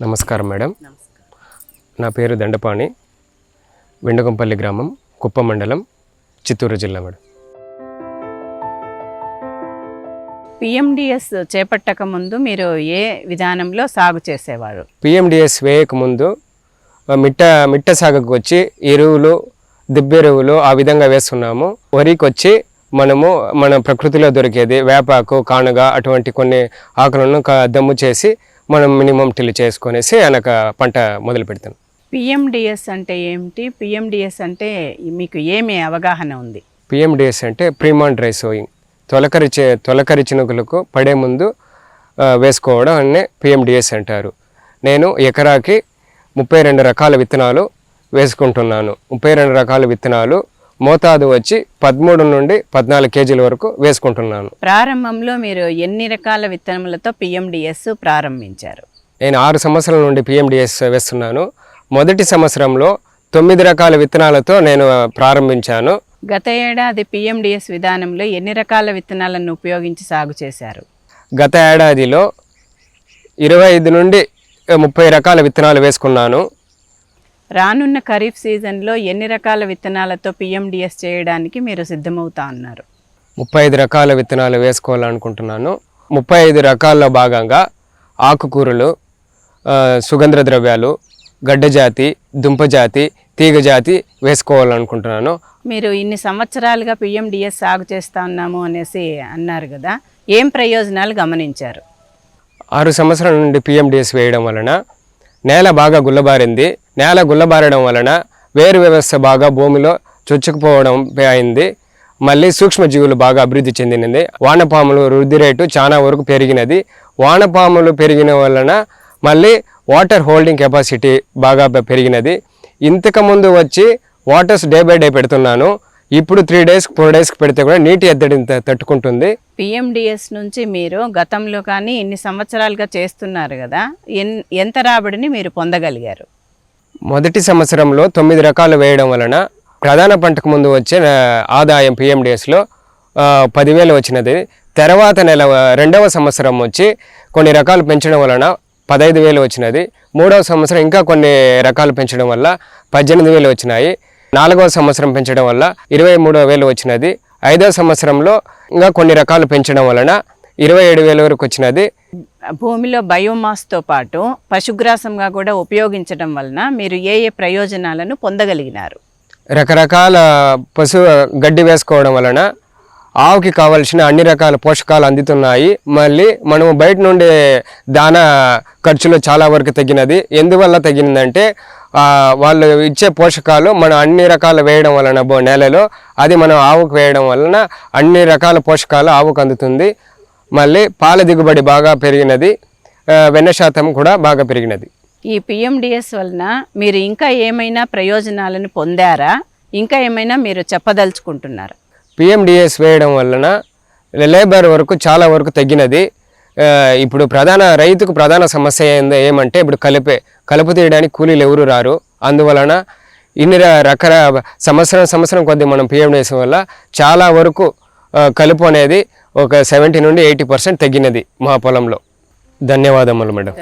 నమస్కారం మేడం. నా పేరు దండపాణి వెండగంపల్లి గ్రామం కుప్పం మండలం చిత్తూరు జిల్లా మేడం. పిఎండిఎస్ చేపట్టక ముందు మీరు ఏ విధానంలో సాగు చేసేవారు? పిఎండిఎస్ వేయక ముందు మిట్ట మిట్ట సాగుకు వచ్చి ఎరువులు దిబ్బెరువులు ఆ విధంగా వేస్తున్నాము. వరికి వచ్చి మనము మన ప్రకృతిలో దొరికేది వేపాకు కానుగ అటువంటి కొన్ని ఆకులను దమ్ము చేసి మనం మినిమం టిల్ చేసుకొనేసి అనక పంట మొదలు పెడతాం. పిఎండిఎస్ అంటే ఏమిటి? పిఎండిఎస్ అంటే మీకు ఏమి అవగాహన ఉంది? పిఎండిఎస్ అంటే ప్రీమాన్ డ్రై సోయింగ్. తొలకరి చే- తొలకరి చినుకులకు పడే ముందు వేసుకోవడం అనే పిఎండిఎస్ అంటారు. నేను ఎకరాకి ముప్పై రెండు రకాల విత్తనాలు వేసుకుంటున్నాను. ముప్పై రెండు రకాల విత్తనాలు మోతాదు వచ్చి పదమూడు నుండి పద్నాలుగు కేజీల వరకు వేసుకుంటున్నాను. ప్రారంభంలో మీరు ఎన్ని రకాల విత్తనములతో పిఎండిఎస్ ప్రారంభించారు? నేను ఆరు సంవత్సరాల నుండి పిఎండిఎస్ వేస్తున్నాను. మొదటి సంవత్సరంలో తొమ్మిది రకాల విత్తనాలతో నేను ప్రారంభించాను. గత ఏడాది పిఎండిఎస్ విధానంలో ఎన్ని రకాల విత్తనాలను ఉపయోగించి సాగు చేశారు? గత ఏడాదిలో ఇరవై ఐదు నుండి ముప్పై రకాల విత్తనాలు వేసుకున్నాను. రానున్న ఖరీఫ్ సీజన్లో ఎన్ని రకాల విత్తనాలతో పిఎండిఎస్ చేయడానికి మీరు సిద్ధమవుతా ఉన్నారు ముప్పై ఐదు రకాల విత్తనాలు వేసుకోవాలనుకుంటున్నాను. ముప్పై ఐదు రకాల్లో భాగంగా ఆకుకూరలు సుగంధ ద్రవ్యాలు గడ్డజాతి దుంపజాతి తీగజాతి వేసుకోవాలనుకుంటున్నాను. మీరు ఇన్ని సంవత్సరాలుగా పిఎండిఎస్ సాగు చేస్తా ఉన్నాము అనేసి అన్నారు కదా ఏం ప్రయోజనాలు గమనించారు? ఆరు సంవత్సరాల నుండి పిఎండిఎస్ వేయడం వలన నేల బాగా గుల్లబారింది నేల గుల్లబారడం వలన వేరు వ్యవస్థ బాగా భూమిలో చొచ్చుకుపోవడం అయింది. మళ్ళీ సూక్ష్మజీవులు బాగా అభివృద్ధి చెందినది. వానపాములు వృద్ధి రేటు చాలా వరకు పెరిగినది. వానపాములు పెరిగిన వలన మళ్ళీ వాటర్ హోల్డింగ్ కెపాసిటీ బాగా పెరిగినది. ఇంతకుముందు వచ్చి వాటర్స్ డే బై డే పెడుతున్నాను. ఇప్పుడు త్రీ డేస్ ఫోర్ డేస్కి పెడితే కూడా నీటి ఎద్దడిని తట్టుకుంటుంది. పిఎండిఎస్ నుంచి మీరు గతంలో కానీ ఇన్ని సంవత్సరాలుగా చేస్తున్నారు కదా ఎన్ ఎంత రాబడిని మీరు పొందగలిగారు? మొదటి సంవత్సరంలో తొమ్మిది రకాలు వేయడం వలన ప్రధాన పంటకు ముందు వచ్చే ఆదాయం పిఎండిఎస్లో పదివేలు వచ్చినది. తర్వాత నెల రెండవ సంవత్సరం వచ్చి కొన్ని రకాలు పెంచడం వలన పదహైదు వేలు వచ్చినది. మూడవ సంవత్సరం ఇంకా కొన్ని రకాలు పెంచడం వల్ల పద్దెనిమిది వేలు వచ్చినాయి. నాలుగవ సంవత్సరం పెంచడం వల్ల ఇరవై మూడవ వేలు వచ్చినది. ఐదవ సంవత్సరంలో ఇంకా కొన్ని రకాలు పెంచడం వలన ఇరవై ఏడు వేల వరకు వచ్చినది. భూమిలో బయోమాస్తో పాటు పశుగ్రాసంగా కూడా ఉపయోగించడం వలన మీరు ఏ ఏ ప్రయోజనాలను పొందగలిగినారు? రకరకాల పశు గడ్డి వేసుకోవడం వలన ఆవుకి కావలసిన అన్ని రకాల పోషకాలు అందుతున్నాయి. మళ్ళీ మనము బయట నుండి దానా ఖర్చులు చాలా వరకు తగ్గినది. ఎందువల్ల తగ్గిందంటే వాళ్ళు ఇచ్చే పోషకాలు మనం అన్ని రకాలు వేయడం వలన నేలలో అది మనం ఆవుకు వేయడం వలన అన్ని రకాల పోషకాలు ఆవుకు అందుతుంది. మళ్ళీ పాల దిగుబడి బాగా పెరిగినది వెన్న శాతం కూడా బాగా పెరిగినది. ఈ పిఎండిఎస్ వలన మీరు ఇంకా ఏమైనా ప్రయోజనాలను పొందారా? ఇంకా ఏమైనా మీరు చెప్పదలుచుకుంటున్నారా? పిఎండిఎస్ వేయడం వలన లేబర్ వరకు చాలా వరకు తగ్గినది. ఇప్పుడు ప్రధాన రైతుకు ప్రధాన సమస్య ఏందో ఏమంటే ఇప్పుడు కలిపే కలుపు తీయడానికి కూలీలు ఎవరు రారు. అందువలన ఇన్ని రకర సంవత్సరం సంవత్సరం కొద్ది మనం పిఎండిఎస్ వల్ల చాలా వరకు కలుపు అనేది ఒక సెవెంటీ నుండి ఎయిటీ పర్సెంట్ తగ్గినది మా పొలంలో. ధన్యవాదములు మేడం.